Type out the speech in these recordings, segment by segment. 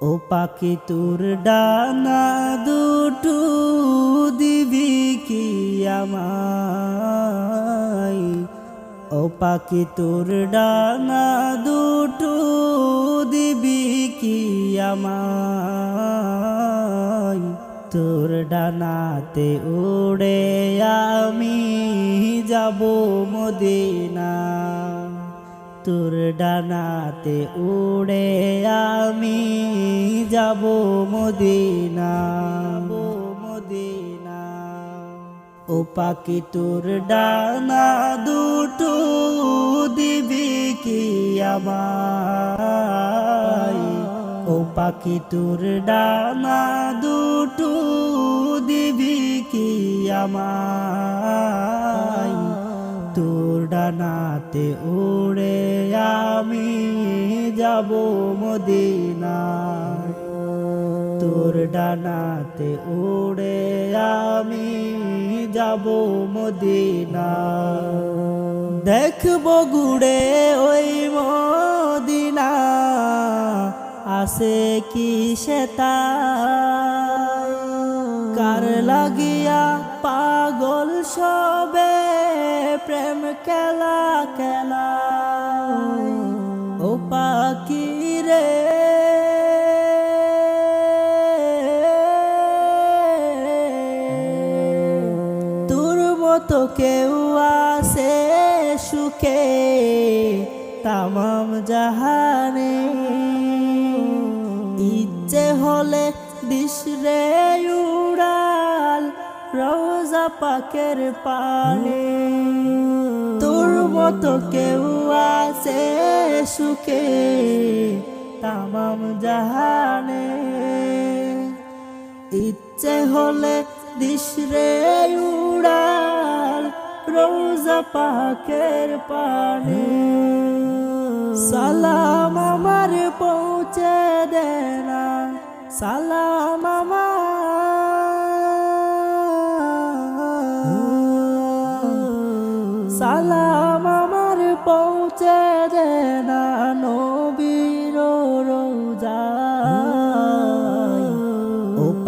ও পাখি তোর ডানা দুটু দিবি কি আমায়? ও পাখি তোর ডানা দুটু দিবি কি আমায়? তোর ডানাতে উড়ে আমি যাব মদিনা তোর ডানাতে উড়ে আমি যাব মদিনা। মদিনা। ও পাখি তোর ডানা দুটো দিবি কি আমায়? ও পাখি তোর ডানা দুটো দিবি কি আমায়? তোর ডানাতে উড়ে আমি যাব মদিনা তোর ডানাতে উড়ে আমি যাব মদিনা দেখব গুড়ে ওই মদিনা আসে কি সেতা কার লাগিয়া পাগল সবে প্রেম খেলা খেলা। ও পাখি রে। তোর মতো কেউ আসে সুখে, তামাম জাহানে। ইচ্ছে হলে দিশরে উড়াল রোজা পাকের পানে। তোর মতো কেউ আছে সুখে, তামাম জাহানে। ইচ্ছে হলে দিশরে উড়াল রোজা পাকের পানে। সালাম আমার পৌঁছে দেনা সালাম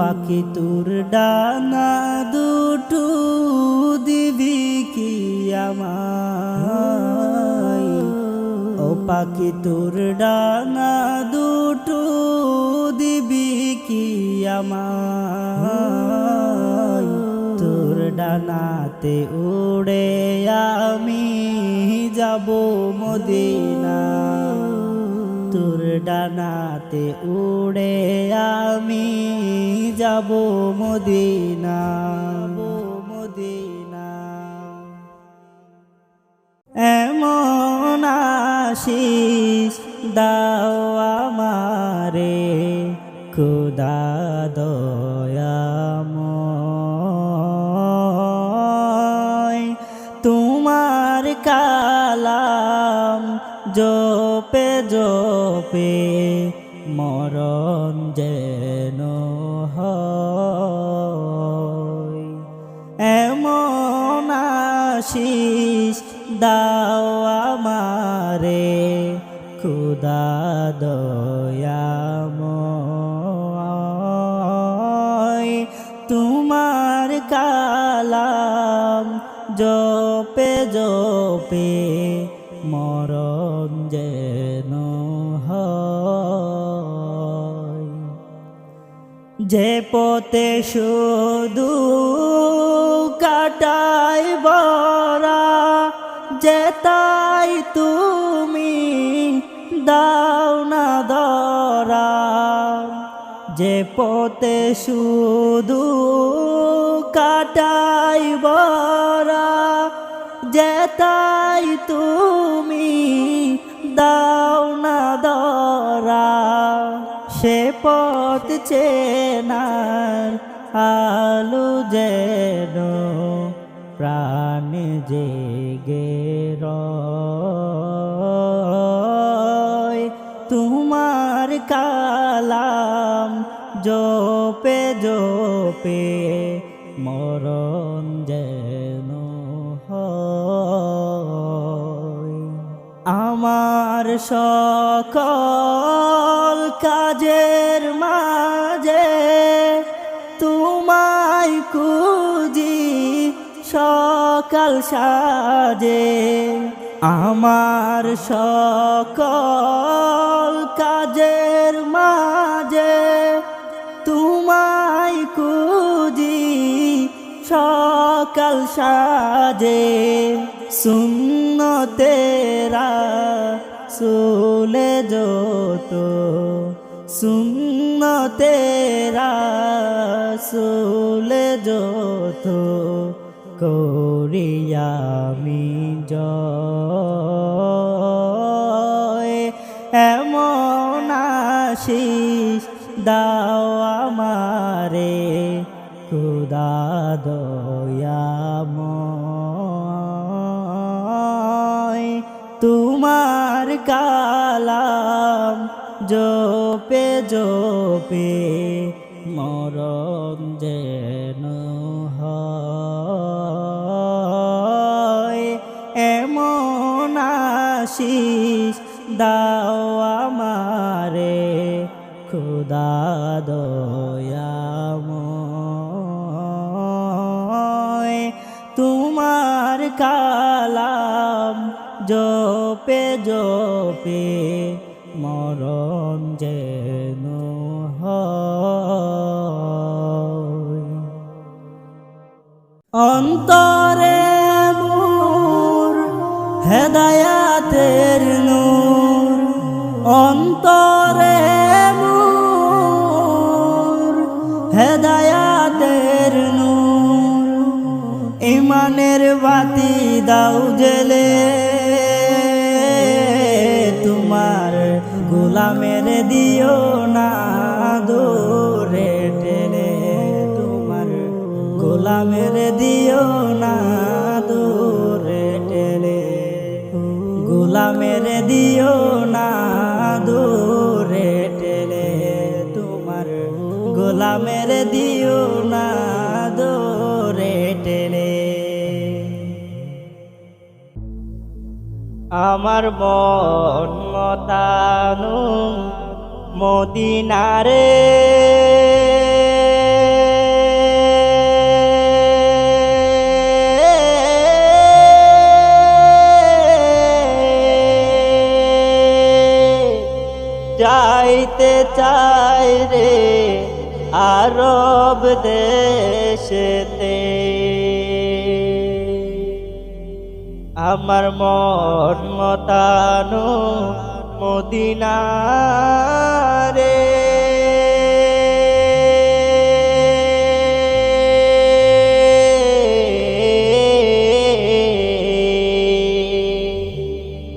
পাখি তোর ডানা দুটু দিবি কি আমায়? ও পাখি তোর ডানা দুটু দিবি কি আমায়? তোর ডানাতে উড়ে আমি যাব মদিনা তোর ডানাতে উড়ে আমি যাব মদিনা মদিনা। এমন আশিস দাও আমারে, খুদা দয়াময়। তোমার কালাম জপে জপে মরণ যেন এমন আশিস দাও আমারে খুদা দয়াময় তোমার কালাম জপে জপে যে পথে শুধু কাটাই বরা, যে তাই তুমি দাও না দরা। যে পথে শুধু কাটাই বরা, যে তাই তুমি দাও সে পথ চেনার আলু যেন প্রাণ জেগে তোমার কালাম জপে জপে মরণ যেন আমার সকল কাজের মাঝে তোমায় কুজি সকাল সাজে। আমার সকল কাজের মাঝে তোমায় কুজি সকাল সাজে। শূন্য তেরা সুলে যত শূন্য তেরা যত করিয়ামি জয়। এমন আশিস দাও আমারে খুদা দয়াময় তোমার কালাম জপে জপে, মরণ যেন হয়। এমন আশিস দাও আমারে, খুদা দয়াময়। তোমার কালাম জপে জপে মরণ যেন অন্তরে মোর হেদায়াতের নূর অন্তরে মোর হেদায়াতের নূর। ইমানের বাতি দাও জেলে। গোলামের দিও না দূরে টেনে তোমার। গোলামের দিও না দূরে টেনে। গোলামের দিও না দূরে টেনে তোমার। গোলামের দিও না আমার মন মতানু মদিনারে। যাইতে চাই রে আরব দেশেতে। আমার মন মতানো মদিনারে।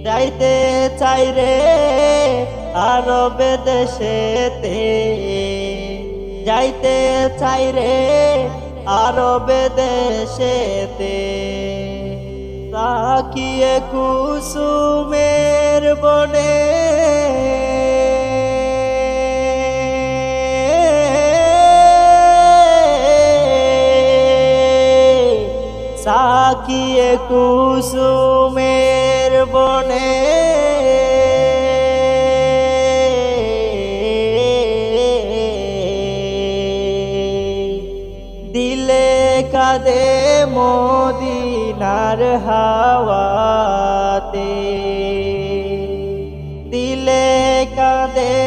যাইতে চাই রে আরব দেশেতে যাইতে চাই রে আরব দেশেতে। তাকিয়ে কুসুমের বনে। সাকিয়ে কুসুমের বনে। দিলে কাদে মদিনার হাওয়াতে। দিলে কাঁদে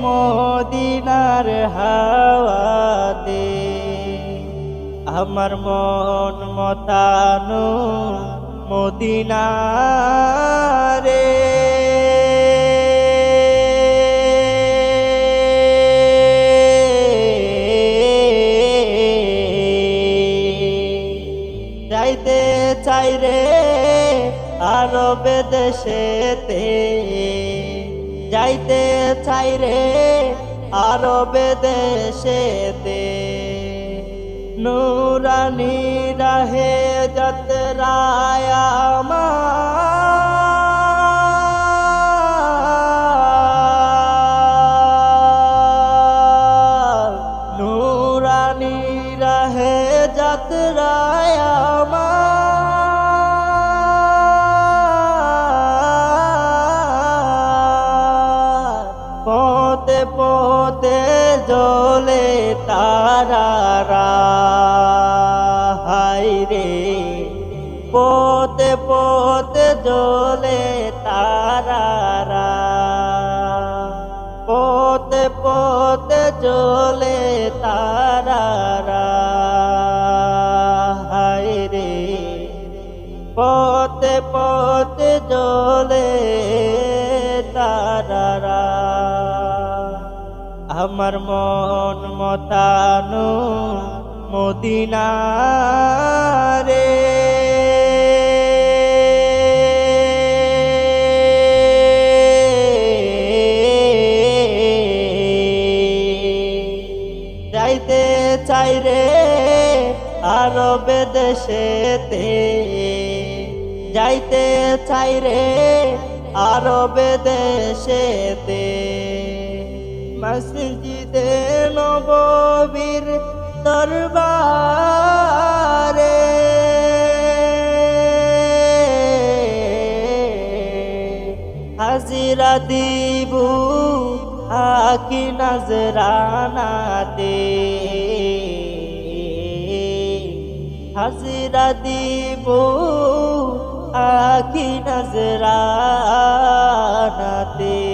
মদিনার হাওয়াতে। আমার মন মতানো মদিনারে। চাই রে আরব দেশেতে। যাইতে চাই রে আরব দেশেতে। নুরানি রাহে যতরায় আমার পথে পথে জ্বলে তারারা পথে পথে জ্বলে তারারা হাই রে। পথে পথে জ্বলে তারারা আমার মন মতানো মদিনা রে। আরবে দেশেতে যাইতে চাই রে আরবে দেশেতে। মসজিদে নববীর দরবারে হাজিরা দিবু আকি নজরানাতে। হাজরা দিব আখি নজরা নজরানাতে।